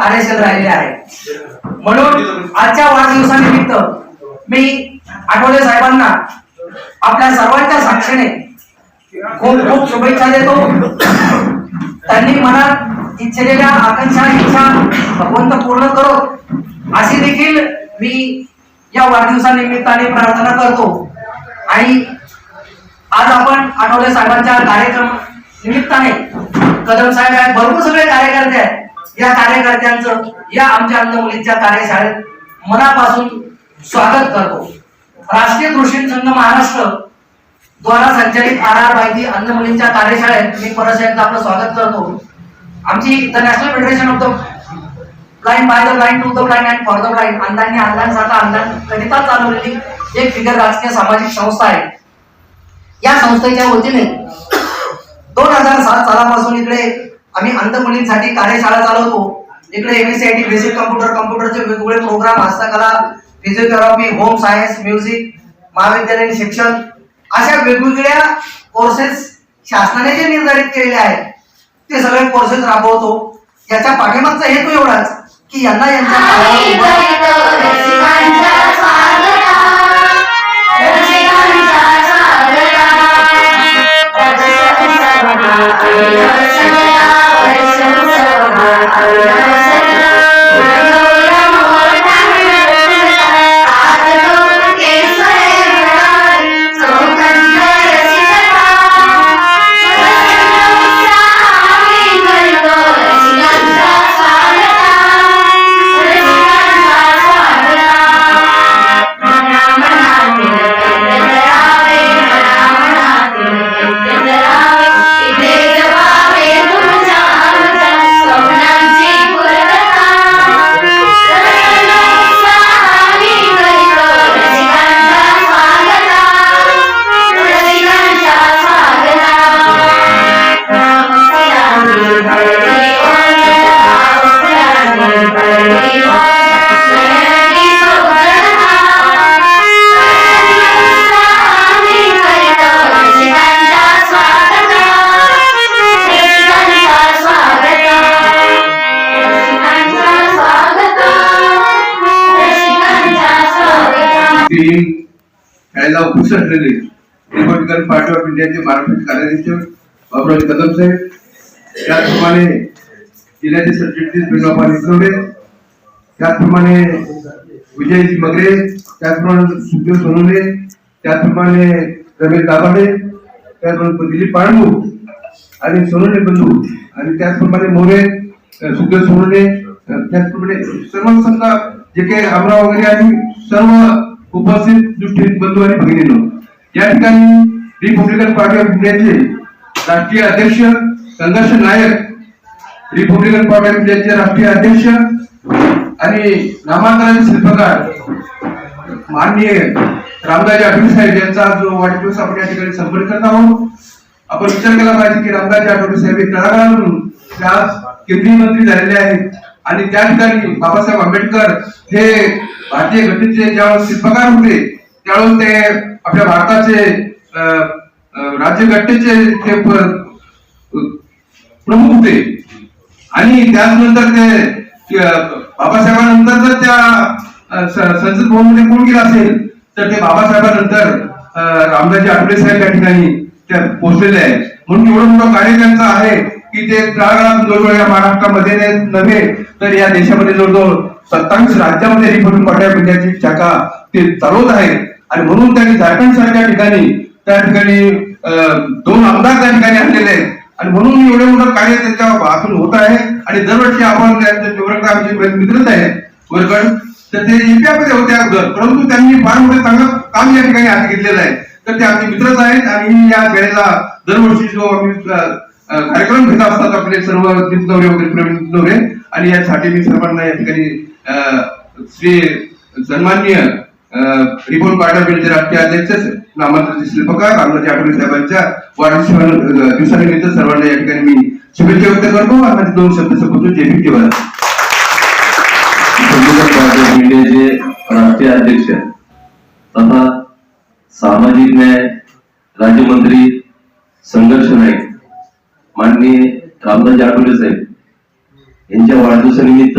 कार्यशील राहिले आहे म्हणून आजच्या वाढदिवसानिमित्त मी आठवले साहेबांना आपल्या सर्वांच्या साक्षीने खूप खूप शुभेच्छा देतो. त्यांनी मनात इच्छिलेल्या आकांक्षा इच्छा भगवंत पूर्ण करो अशी देखील मी या वाढदिवसानिमित्ताने प्रार्थना करतो. आणि आज आपण आठवले साहेबांच्या कार्यक्रम निमित्ताने कदम साहेब आहेत भरपूर सगळे कार्यकर्ते आहेत. या कार्यकर्त्यांचं या आमच्या अंध मुलींच्या कार्यशाळेत मनापासून स्वागत करतो. राष्ट्रीय कृषी संघ महाराष्ट्र द्वारा संचालित आर आर माहिती अंध मुलींच्या कार्यशाळेत मी परत एकदा आपलं स्वागत करतो. आमची the national federation of the blind by the blind to the blind and for the blind अंधांनी अंधांसाठी अंधान करिता चालवलेली एक बिगर राजकीय सामाजिक संस्था आहे. या संस्थेच्या वतीने दोन हजार सात सालापासून इकडे आम्ही अंध मुलींसाठी कार्यशाळा चालवतो. इकडे एमएससीआयटी बेसिक कम्प्युटर कम्प्युटरचे वेगवेगळे प्रोग्राम हस्तकला फिजिओथेरपी होम सायन्स म्युझिक महाविद्यालयीन शिक्षण अशा वेगवेगळ्या कोर्सेस शासनाने जे निर्धारित केलेले आहेत ते सगळे कोर्सेस राबवतो. याच्या पाठीमागचा हेतू एवढाच की यांना यांच्या आई पायावर उभं- गळतो टीम शाळेला उपस्थित असलेले रिपब्लिकन पार्टी ऑफ इंडियाचे महाराष्ट्राचे कार्याध्यक्ष बाबुराज कदम साहेब. त्याचप्रमाणे जिल्ह्याचे सरचिटणीस बिनबापा निसरवडे त्याचप्रमाणे विजय मगरे त्याचप्रमाणे सुखदेव सोनवणे त्याचप्रमाणे रमेश दाभाडे. त्याचप्रमाणे दिलीप पाळंबू आणि सोनवणे बंधू. आणि त्याचप्रमाणे मोरे सुखदेव सोनवणे त्याचप्रमाणे सर्व समजा जे काही आमरा वगैरे आणि सर्व उपस्थित दृष्टी बंधू आणि भगिनीनो या ठिकाणी रिपब्लिकन पार्टी ऑफ इंडियाचे राष्ट्रीय अध्यक्ष संघर्ष नायक रिपब्लिकन पार्टी ऑफ इंडियाचे राष्ट्रीय अध्यक्ष आणि नामांतराचे शिल्पकार माननीय रामदाजी आठवले साहेब यांचा जो वाढदिवस आपण या ठिकाणी संपन्न करत आहोत. आपण विचार केला पाहिजे की रामदाजी आठवले साहेब हे तळागाळा म्हणून आज केंद्रीय मंत्री झालेले आहेत. आणि त्या ठिकाणी बाबासाहेब आंबेडकर हे भारतीय घटनेचे ज्यावेळेस शिल्पकार होते त्यावेळेस ते आपल्या भारताचे राज्य अं, राज्यघटनेचे ते प्रमुख होते. आणि त्याचनंतर ते बाबासाहेबांनंतर जर त्या संसद भवनमध्ये कोण गेला असेल तर ते बाबासाहेबांनंतर अ, रामदासजी आठवले साहेब त्या ठिकाणी त्या पोहोचलेले आहेत. म्हणून एवढं मोठं कार्य त्यांचं आहे. की ते तळागाळात जवळजवळ या महाराष्ट्रामध्ये नव्हे तर या देशामध्ये जवळजवळ सत्तावीस राज्यामध्ये रिपब्लिक पार्टी ऑफ इंडियाची शाखा ते चालवत आहेत. आणि म्हणून त्यांनी झारखंड सारख्या ठिकाणी त्या ठिकाणी दोन आमदार त्या ठिकाणी आणलेले आहेत. आणि म्हणून एवढे मोठं कार्य त्यांच्या हातून होत आहे. आणि दरवर्षी आपण त्यांचे आमचे मित्रच आहे वर्गड तर ते ईपीआयमध्ये होते अगोदर परंतु त्यांनी फार मोठे चांगलं काम या ठिकाणी हात घेतलेलं आहे. तर ते आमचे मित्रच आहेत आणि या वेळेला दरवर्षी जो आम्ही कार्यक्रम घेत असतात आपले सर्व दीप दौरे वगैरे प्रवीण दौरे आणि यासाठी मी सर्वांना या ठिकाणी अ, श्री सन्माननीय रिपोर्ट पाठवण्याचे राष्ट्रीय अध्यक्ष नामांतरित शिल्पकार रामराजे आठवले साहेबांच्या वाढदिवसा दिवसानिमित्त सर्वांना या ठिकाणी मी शुभेच्छा व्यक्त करतो. आणि माझे दोन शब्द संबोधून जे पी केवळ इंडियाचे राष्ट्रीय अध्यक्ष तथा सामाजिक न्याय राज्यमंत्री संघर्ष नाईक माननीय रामदास आठवले साहेब यांच्या वाढदिवसानिमित्त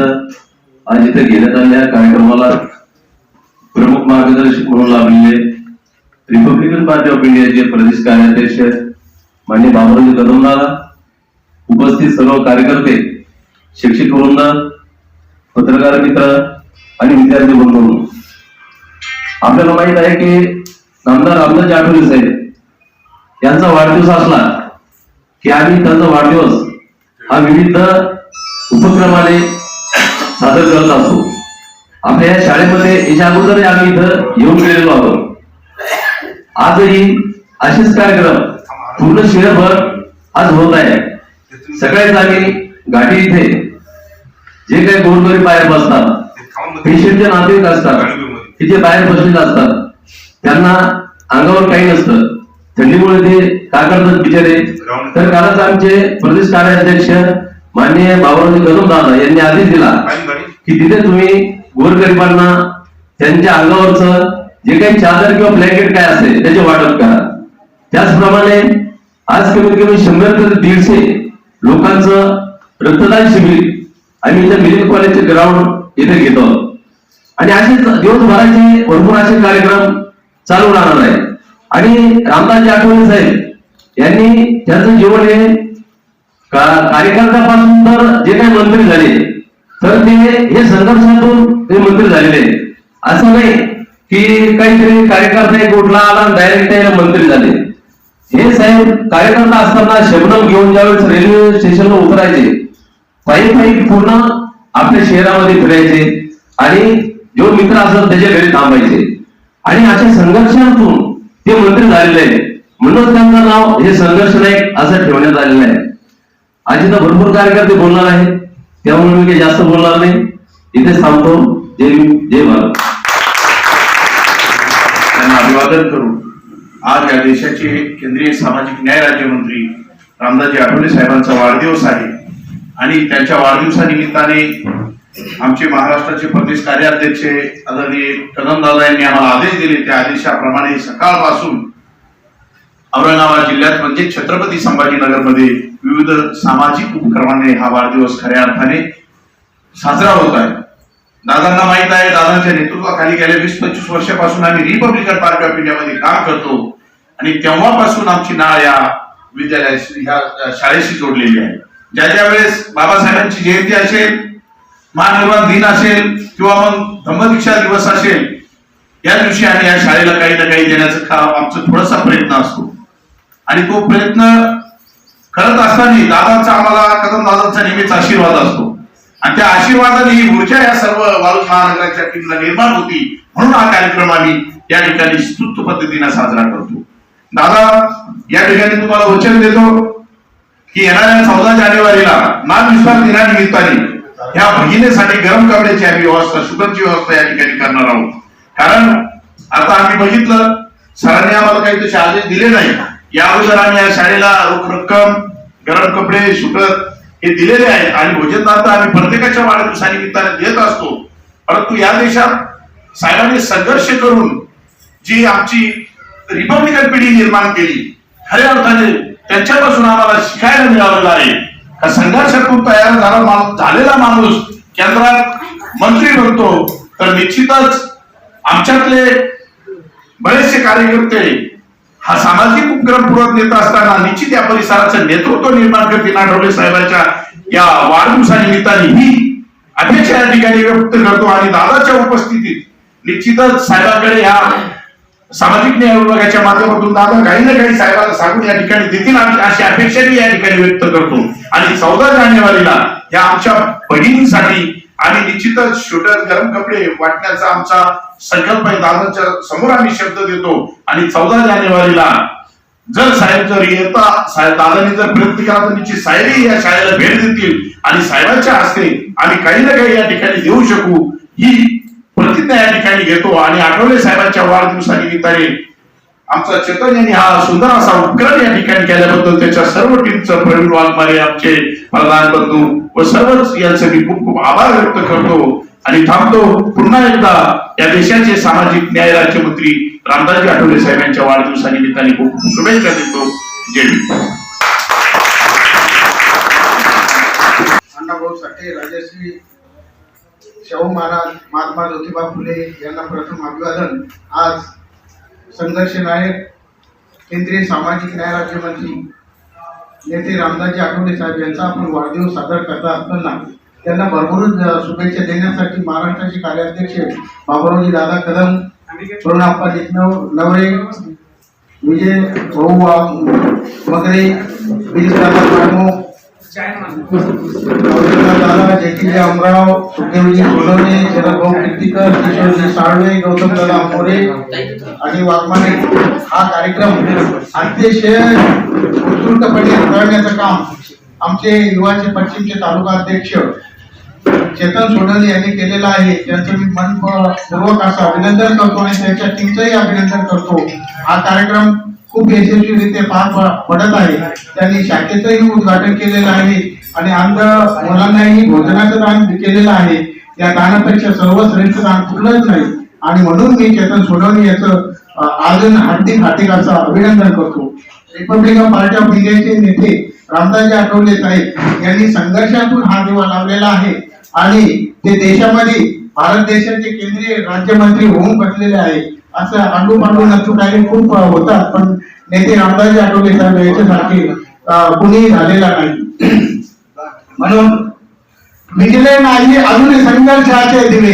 आज इथे घेण्यात आलेल्या कार्यक्रमाला प्रमुख मार्गदर्शक म्हणून लाभलेले रिपब्लिकन पार्टी ऑफ इंडियाचे प्रदेश कार्याध्यक्ष मान्य बाबुराजी कदमदादा उपस्थित सर्व कार्यकर्ते शिक्षक वृंद पत्रकार मित्र आणि विद्यार्थी बंधू आपल्याला माहीत आहे की नामदार रामदास आठवले साहेब यांचा वाढदिवस असला की आम्ही त्यांचा वाढदिवस हा विविध उपक्रमाने सादर करत असतो. आपल्या या शाळेमध्ये याच्या अगोदरही आम्ही इथं येऊन गेलेलो आहोत. आजही असेच कार्यक्रम पूर्ण शहरभर आज होत आहे. सकाळी आम्ही गाठी इथे जे काही गोरगरी बाहेर बसतात पेशंटचे नातेवाईक असतात की जे बाहेर बसलेले असतात त्यांना अंगावर काही नसतं. थंडीमुळे ते काय करतात बिचारे? तर कालच आमचे प्रदेश कार्याध्यक्ष माननीय बाबुराजी कदम दादा यांनी आदेश दिला की तिथे तुम्ही गोरगरिबांना त्यांच्या अंगावरचं जे काही चादर किंवा ब्लँकेट काय असेल त्याचे वाटप करा. त्याचप्रमाणे आज कमीत कमी शंभर ते दीडशे लोकांचं रक्तदान शिबिर आम्ही इथं मिलिंद कॉलेजचे ग्राउंड इथे घेतो. आणि असे दिवसभराचे भरपूर असे कार्यक्रम चालू राहणार आहे आणि रामदासजी आठवले साहेब यांनी त्यांचं जीवन हे कार्यकर्त्यापासून तर जे काही मंत्री झाले तर ते हे संघर्षातून ते मंत्री झालेले असं नाही की काहीतरी कार्यकर्ता एक उठला आला डायरेक्ट त्याला मंत्री झाले. हे साहेब कार्यकर्ता असताना शबनम घेऊन ज्यावेळेस रेल्वे स्टेशनला उतरायचे पायी पायी पूर्ण आपल्या शहरामध्ये फिरायचे आणि जो मित्र असत त्याच्या घरी थांबायचे. आणि अशा संघर्षातून ते मंत्री झालेले आहेत म्हणूनच त्यांचं नाव हे संघर्ष नाही असं ठेवण्यात आलेलं आहे. आज इथं भरपूर कार्यकर्ते बोलणार आहेत. त्यामुळे मी काही जास्त बोलणार नाही. इथे सांगतो जय भीम, जय भारत. त्यांना अभिवादन करू. आज या देशाचे केंद्रीय सामाजिक न्याय राज्यमंत्री रामदासजी आठवले साहेबांचा वाढदिवस आहे. आणि त्यांच्या वाढदिवसानिमित्ताने आमचे महाराष्ट्राचे प्रदेश कार्याध्यक्ष आदरणीय कदमदादा यांनी आम्हाला आदेश दिले. त्या आदेशाप्रमाणे सकाळपासून औरंगाबाद जिल्ह्यात म्हणजे छत्रपती संभाजीनगरमध्ये विविध सामाजिक उपक्रमाने हा वाढदिवस खऱ्या अर्थाने साजरा होत आहे. दादांना माहीत आहे दादांच्या नेतृत्वाखाली गेल्या वीस पंचवीस वर्षापासून आम्ही रिपब्लिकन पार्टी ऑफ इंडियामध्ये काम करतो. आणि तेव्हापासून आमची नाळ या विद्यालयाशी ह्या शाळेशी जोडलेली आहे. ज्या ज्या वेळेस बाबासाहेबांची जयंती असेल महानिर्वाण दिन असेल किंवा मग धम्मदीक्षा दिवस असेल या दिवशी आम्ही या शाळेला काही ना काही देण्याचं काम आमचा थोडासा प्रयत्न असतो. आणि तो प्रयत्न करत असताना दादांचा आम्हाला कदम दादांचा नेहमीच आशीर्वाद असतो. आणि त्या आशीर्वादाने ही ऊर्जा या सर्व वाळूज महानगराच्या टीमला निर्माण होती म्हणून हा कार्यक्रम आम्ही या ठिकाणी स्तुत्व पद्धतीने साजरा करतो. दादा या ठिकाणी तुम्हाला वचन देतो की येणाऱ्या चौदा जानेवारीला महाविश्वास दिनानिमित्ताने या भगिनीसाठी गरम कपड्याची आम्ही व्यवस्था शुगरची व्यवस्था या ठिकाणी करणार आहोत. कारण आता आम्ही बघितलं सरांनी आम्हाला काही तसे आदेश दिले नाही या अगोदर आम्ही या शाळेला रोख रक्कम गरम कपडे शुगर हे दिलेले आहेत. आणि भोजन आता आम्ही प्रत्येकाच्या वाढदिवसानिमित्ताने देत असतो. परंतु या देशात साहेबांनी संघर्ष करून जी आमची रिपब्लिकन पिढी निर्माण केली खऱ्या अर्थाने त्यांच्यापासून आम्हाला शिकायला मिळालेलं आहे. का संघर्षातून तयार झाला झालेला माणूस केंद्रात मंत्री बनतो. तर निश्चितच आमच्यातले बरेचसे कार्यकर्ते हा सामाजिक उपक्रम पुरत नेत असताना निश्चित या परिसराचं नेतृत्व निर्माण करतील आठवले साहेबांच्या या वाढदिवसानिमित्ताने ही अध्यक्ष या ठिकाणी व्यक्त करतो. आणि दादाच्या उपस्थितीत निश्चितच साहेबांकडे या सामाजिक न्याय विभागाच्या माध्यमातून दादा काही ना काही साहेबांना सांगून या ठिकाणी देतील आम्ही अशी अपेक्षा मी या ठिकाणी व्यक्त करतो. आणि चौदा जानेवारीला या आमच्या बहिणींसाठी आणि निश्चितच शूटर गरम कपडे वाटण्याचा आमचा संकल्प आहे. दादाच्या समोर आम्ही शब्द देतो. आणि चौदा जानेवारीला जर साहेब जर येता साहेब दादांनी जर प्रयत्न केला तर निश्चित साहेबही या शाळेला भेट देतील. आणि साहेबांच्या हस्ते आम्ही काही ना काही या ठिकाणी देऊ शकू. ही प्रतिज्ञा या ठिकाणी घेतो आणि आठवले साहेबांच्या वाढदिवसानिमित्ताने आमचा चेतन यांनी हा सुंदर असा उपक्रम या ठिकाणी केल्याबद्दल त्याच्या सर्व टीमचं प्रवीण वाघमारे आमचे प्रधान बंधू व सर्वच यांचे मी खूप खूप आभार व्यक्त करतो आणि थांबतो. पुन्हा एकदा या देशाचे सामाजिक न्याय राज्यमंत्री रामदासजी आठवले साहेब यांच्या वाढदिवसानिमित्ताने खूप खूप शुभेच्छा देतो. जय भाऊ साठे राजश्री शाहू महाराज महात्मा ज्योतिबा फुले यांना प्रथम अभिवादन. आज संघर्ष नायक केंद्रीय सामाजिक न्याय राज्यमंत्री नेते रामदासजी आठवले साहेब यांचा आपण वाढदिवस साजरा करता असताना त्यांना भरभरून शुभेच्छा देण्यासाठी महाराष्ट्राचे कार्याध्यक्ष बाबुरावजी दादा कदम करुणाप्पा जितनव नवरे विजय भाऊ मगरे गिरीश जयकिले अमराव सुखदेवजी सोनवणे शरदभाऊ कीर्तीकर किशोरजी साळवे गौतम दादा मोरे आणि वाघमाने हा कार्यक्रम अतिशय उत्स्फूर्तपणे करण्याचं काम आमचे युवाचे पश्चिमचे तालुका अध्यक्ष चेतन सोनवणे यांनी केलेलं आहे त्यांचं मी मनपूर्वक असं अभिनंदन करतो आणि त्यांच्या टीमचंही अभिनंदन करतो हा कार्यक्रम खूप यशस्वीरित्या पार पडत आहे. त्यांनी शाखेचंही उद्घाटन केलेलं आहे आणि अंध मुलांनाही भोजनाचं दान केलेलं आहे. या दानापेक्षा सर्वश्रेष्ठ दान कुठलंच नाही. आणि म्हणून मी चेतन सोडवणे याचं आजून हार्दिक हार्दिक असं अभिनंदन करतो. रिपब्लिकन पार्टी ऑफ इंडियाचे नेते रामदासजी आठवले साहेब यांनी संघर्षातून हा दिवा लावलेला आहे आणि ते देशामध्ये भारत देशाचे केंद्रीय राज्यमंत्री होऊन बसलेले आहे. असं आंडू मांडू नसू काही खूप होतात पण नेते रामदासजी आठवले साहेब याच्यासारखे कुणीही झालेला नाही. म्हणून विजले नाही अजून संघर्षाचे दिवे.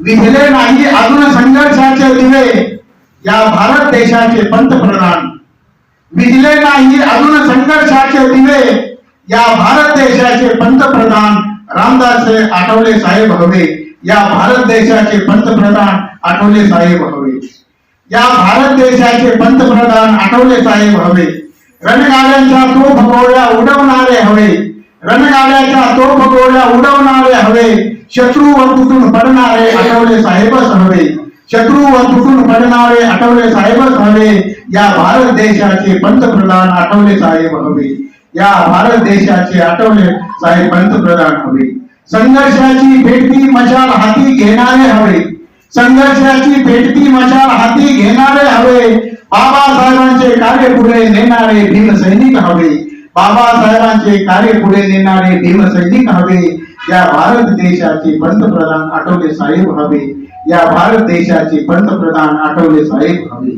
विजले नाही अजून संघर्षाचे दिवे. या भारत देशाचे पंतप्रधान. विजले नाही अजून संघर्षाचे दिवे. या भारत देशाचे पंतप्रधान रामदास आठवले साहेब हवे. या भारत देशाचे पंतप्रधान आठवले साहेब हवे. या भारत देशाचे पंतप्रधान आठवले साहेब हवे. रणगाड्यांच्या तोफ गोळ्या उडवणारे हवे. रणगाड्याच्या तोफ गोळ्या उडवणारे हवे. शत्रूवर तुटून पडणारे आठवले साहेबच हवे. शत्रूवर तुटून पडणारे आठवले साहेबच हवे. या भारत देशाचे पंतप्रधान आठवले साहेब हवे. या भारत देशाचे आठवले साहेब पंतप्रधान हवे. संघर्षाची भेटती मशाल हाती घेणारे हवे. संघर्षाची भेटती मशाल हाती घेणारे हवे. बाबासाहेबांचे कार्य पुढे नेणारे भीमसैनिक हवे. बाबासाहेबांचे कार्य पुढे नेणारे भीमसैनिक हवे. या भारत देशाचे पंतप्रधान आठवले साहेब हवे. या भारत देशाचे पंतप्रधान आठवले साहेब हवे.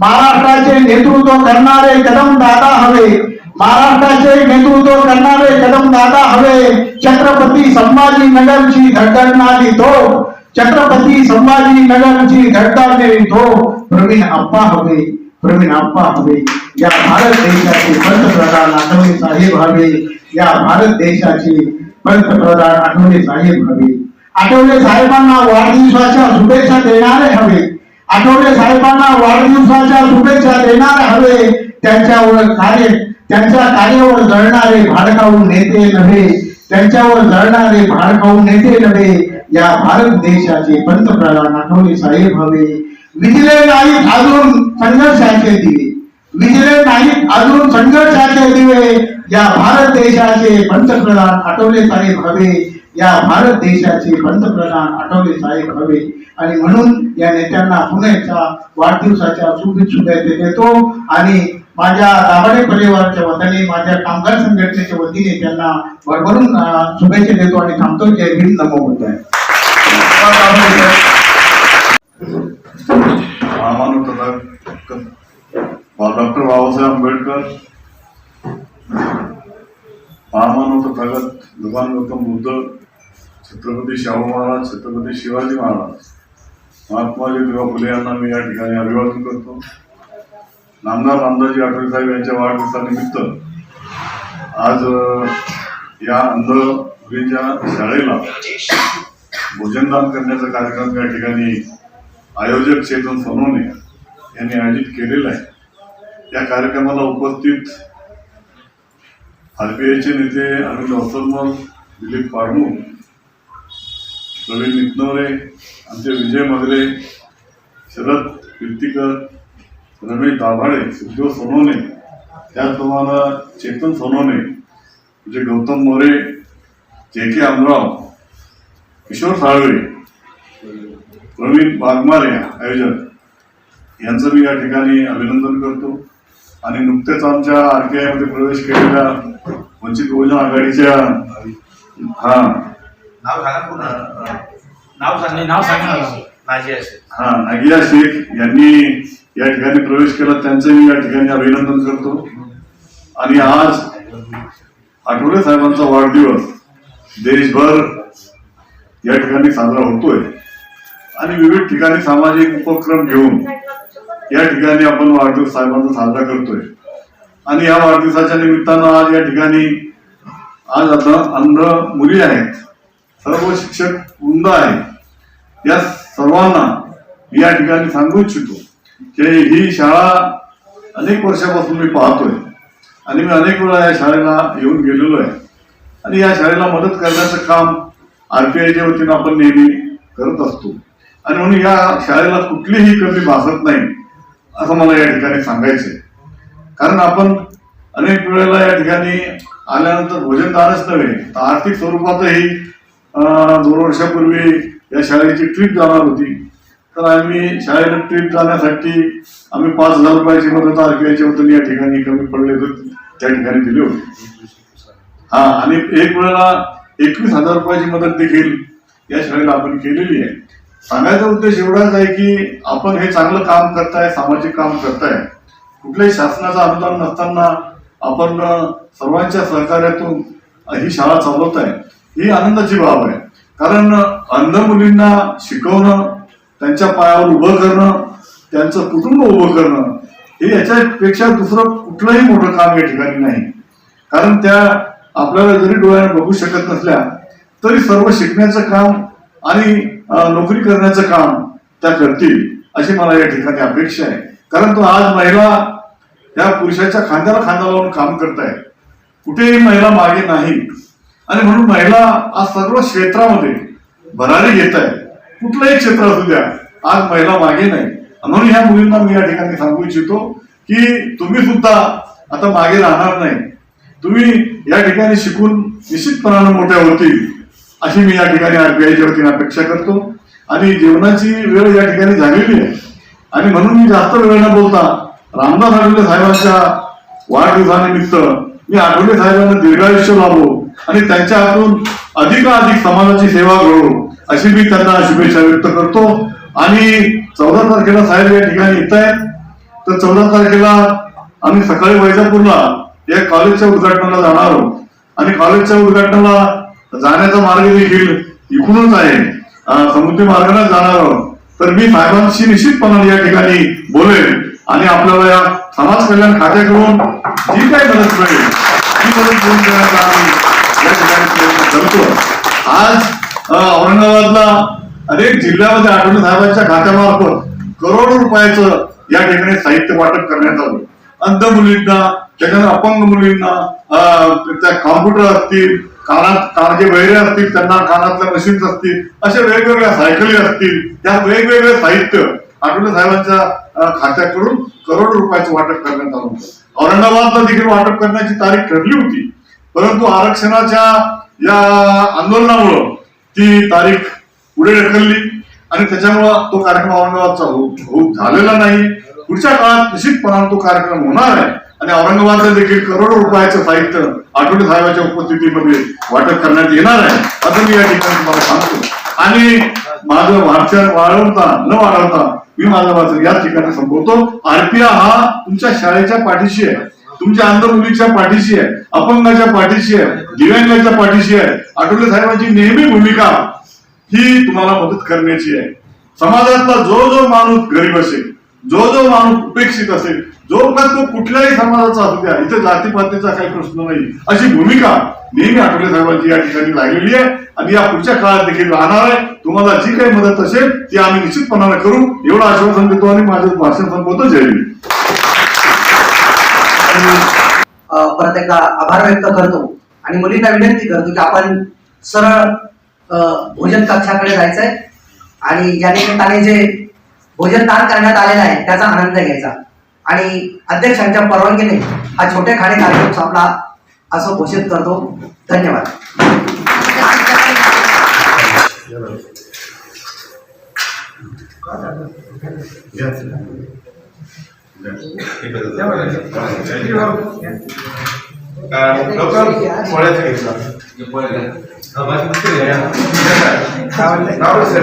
महाराष्ट्राचे नेतृत्व करणारे कदम दादा हवे. महाराष्ट्राचे नेतृत्व करणारे कदम दादा हवे. छत्रपती संभाजी नगरची धडधडणारी तोफ छत्रपती संभाजी नगरची धडधडणारी तो प्रवीण आप्पा हवे प्रवीण आप्पा हवे या भारत देशाचे पंतप्रधान आठवले साहेब हवे या भारत देशाचे पंतप्रधान आठवले साहेब हवे आठवले साहेबांना वाढदिवसाच्या शुभेच्छा देणारे हवे आठवले साहेबांना वाढदिवसाच्या शुभेच्छा देणारे हवे त्यांच्यावर कार्य त्यांच्या कार्यावर जळणारे भाडकाऊ नेते नव्हे त्यांच्यावर जळणारे भाडकाऊ नेते नव्हे या भारत देशाचे पंतप्रधान आठवले साहेब हवे. विजले नाहीत अजून संघर्षाचे दिवे. विजले नाहीत अजून संघर्षाचे दिवे. या भारत देशाचे पंतप्रधान आठवले साहेब हवे. या भारत देशाचे पंतप्रधान आठवले साहेब हवे. आणि म्हणून या नेत्यांना पुन्हा एकदा वाढदिवसाच्या शुभेच्छा देतो. आणि माझ्या दाभाडे परिवाराच्या वतीने माझ्या कामगार संघटनेच्या वतीने त्यांना भरभरून शुभेच्छा देतो आणि थांबतो. जय हिंद. नमो होत रामानुतनक डॉक्टर बाबासाहेब आंबेडकर महामानव तथागत भगवान गौतम बुद्ध छत्रपती शाहू महाराज छत्रपती शिवाजी महाराज महात्मा ज्योतिबा फुले यांना मी या ठिकाणी अभिवादन करतो. नामदार रामदासजी आठवले साहेब यांच्या वाढदिवसानिमित्त आज या अंध शाळेला भोजनदान करण्याचा कार्यक्रम या ठिकाणी आयोजक चेतन सोनवणे यांनी आयोजित केलेला आहे. या कार्यक्रमाला उपस्थित आरपीआयचे नेते अनिल वसलमल दिलीप पारमू प्रवीण नितनवरे आमचे विजय मगरे शरद कीर्तीकर रमेश दाभाडे सुखदेव सोनवणे त्याचप्रमाणे चेतन सोनवणे म्हणजे गौतम मोरे जे के अमराव किशोर साळवे प्रवीण वाघमारे आयोजक यांचं मी या ठिकाणी अभिनंदन करतो. आणि नुकतेच आमच्या आरमध्ये प्रवेश केलेल्या वंचित बहुजन आघाडीच्या हा. नाव सांगा. नाव सांगा. नाव सांगा शेख. हा नागिया शेख यांनी या ठिकाणी प्रवेश केला. त्यांचं मी या ठिकाणी अभिनंदन करतो. आणि आज आठवले साहेबांचा वाढदिवस देशभर या ठिकाणी साजरा होतोय. आणि विविध ठिकाणी सामाजिक उपक्रम घेऊन या ठिकाणी आपण वाढदिवस साहेबांचा साजरा करतोय. आणि या वाढदिवसाच्या निमित्तानं आज या ठिकाणी आज आता अंध मुली आहेत. सर्व शिक्षक वृंद आहेत. या सर्वांना मी या ठिकाणी सांगू इच्छितो. की ही शाळा अनेक वर्षापासून मी पाहतोय. आणि मी अनेक वेळा या शाळेला येऊन गेलेलो आहे. आणि या शाळेला मदत करण्याचं काम आरपीआयच्या वतीनं आपण नेहमी करत असतो. आणि म्हणून या शाळेला कुठलीही कमी भासत नाही असं मला या ठिकाणी सांगायचंय. कारण आपण अनेक वेळेला या ठिकाणी आल्यानंतर भोजनदारच नव्हे तर आर्थिक स्वरूपातही अं, दोन वर्षापूर्वी या शाळेची ट्रीप जाणार होती. तर आम्ही शाळेला ट्रीप जाण्यासाठी आम्ही पाच हजार रुपयाची मदत आरपीआयची वतीने या ठिकाणी कमी पडले तर त्या ठिकाणी दिली होती. हा आणि एक वेळेला एकवीस हजार रुपयाची मदत देखील या शाळेला आपण केलेली आहे. सांगायचा उद्देश एवढाच आहे की आपण हे चांगलं काम करताय सामाजिक काम करताय. कुठल्याही शासनाचं अनुदान नसताना आपण सर्वांच्या सहकार्यातून ही शाळा चालवत आहे ही आनंदाची बाब आहे. कारण अंध मुलींना शिकवणं त्यांच्या पायावर उभं करणं त्यांचं कुटुंब उभं करणं हे याच्यापेक्षा दुसरं कुठलंही मोठं काम या ठिकाणी नाही. कारण त्या आपल्याला जरी डोळ्याने बघू शकत नसल्या तरी सर्व शिकण्याचं काम आणि नोकरी करण्याचं काम त्या करतील अशी मला या ठिकाणी अपेक्षा आहे. कारण तो आज महिला त्या पुरुषाच्या खांद्याला खांदा लावून काम करतायत कुठेही महिला मागे नाही. आणि म्हणून महिला आज सर्व क्षेत्रामध्ये भरारी घेत आहे कुठलंही क्षेत्र असू द्या आज महिला मागे नाही. म्हणून ह्या मुलींना मी या ठिकाणी सांगू इच्छितो की तुम्ही सुद्धा आता मागे राहणार नाही. तुम्ही या ठिकाणी शिकून निश्चितपणानं मोठ्या होतील अशी मी या ठिकाणी आरबीआयच्या वतीने अपेक्षा करतो. आणि जेवणाची वेळ या ठिकाणी झालेली आहे. आणि म्हणून मी जास्त वेळ न बोलता रामदास आठवले साहेबांच्या वाढदिवसानिमित्त मी आठवले साहेबांना दीर्घायुष्य लाभो आणि त्यांच्या हातून अधिकाधिक समाजाची सेवा घडवू अशी मी त्यांना शुभेच्छा व्यक्त करतो. आणि चौदा तारखेला साहेब या ठिकाणी येत आहेत. तर चौदा तारखेला आम्ही सकाळी वैजापूरला या कॉलेजच्या उद्घाटनाला जाणार आहोत. आणि कॉलेजच्या उद्घाटनाला जाण्याचा मार्ग देखील इकडूनच आहे. समुद्री मार्गाने जाणार आहोत. तर मी साहेबांशी निश्चितपणाने या ठिकाणी बोलेन आणि आपल्याला या समाज कल्याण खात्याकडून जी काही मदत मिळेल ती मदत घेऊन देण्याचा आम्ही या ठिकाणी प्रयत्न करतो. आज औरंगाबादला अनेक जिल्ह्यामध्ये आठवले साहेबांच्या खात्यामार्फत करोडो रुपयाचं या ठिकाणी साहित्य वाटप करण्यात आलं. अंध मुलींना त्याच्यानंतर अपंग मुलींना त्या कॉम्प्युटर असतील कानात कान जे बहिरे असतील त्यांना कानातल्या मशीन्स असतील अशा वेगवेगळ्या सायकली असतील त्या वेगवेगळे साहित्य आठवले साहेबांच्या खात्याकडून करोडो रुपयाचं वाटप करण्यात आलं होतं. औरंगाबादला देखील वाटप करण्याची तारीख ठरली होती. परंतु आरक्षणाच्या या आंदोलनामुळं ती तारीख पुढे ढकलली आणि त्याच्यामुळं तो कार्यक्रम औरंगाबादचा होऊ झालेला नाही. पुढच्या काळात निश्चितपणाने तो कार्यक्रम होणार आहे. आणि औरंगाबादला देखील करोडो रुपयाचं साहित्य आठवडे साहेबांच्या उपस्थितीमध्ये वाटप करण्यात येणार आहे. असं मी या ठिकाणी तुम्हाला सांगतो. आणि माझं वाचन वाढवता न वाढवता मी माझं वाचन या ठिकाणी संपवतो. आरपीआ हा तुमच्या शाळेच्या पाठीशी आहे. तुमच्या अंध मुलीच्या पाठीशी आहे अपंगाच्या पाठीशी आहे दिव्यांगाच्या पाठीशी आहे. आठवले साहेबांची नेहमी भूमिका ही तुम्हाला मदत करण्याची आहे. समाजातला जो जो माणूस गरीब असेल जो जो माणूस उपेक्षित असेल जो का तो कुठल्याही समाजाचा असू द्या इथे जातीपातीचा काही प्रश्न नाही. अशी भूमिका नेहमी आठवले साहेबांची या ठिकाणी लागलेली आहे आणि या पुढच्या काळात देखील राहणार आहे. तुम्हाला जी काही मदत असेल ती आम्ही निश्चितपणाने करू. एवढं आश्वासन देतो आणि माझं भाषण संपवतो. जय परत एकदा आभार व्यक्त करतो आणि मुलींना विनंती करतो की आपण सरळ भोजन कक्षाकडे जायचंय आणि या निमित्ताने जे भोजन दान करण्यात आलेलं आहे त्याचा आनंद घ्यायचा. आणि अध्यक्षांच्या परवानगीने हा छोटे खाणे कार्यक्रम संपला असं घोषित करतो. धन्यवाद. लवकर पोळ्याचं घ्यायचं नाव sir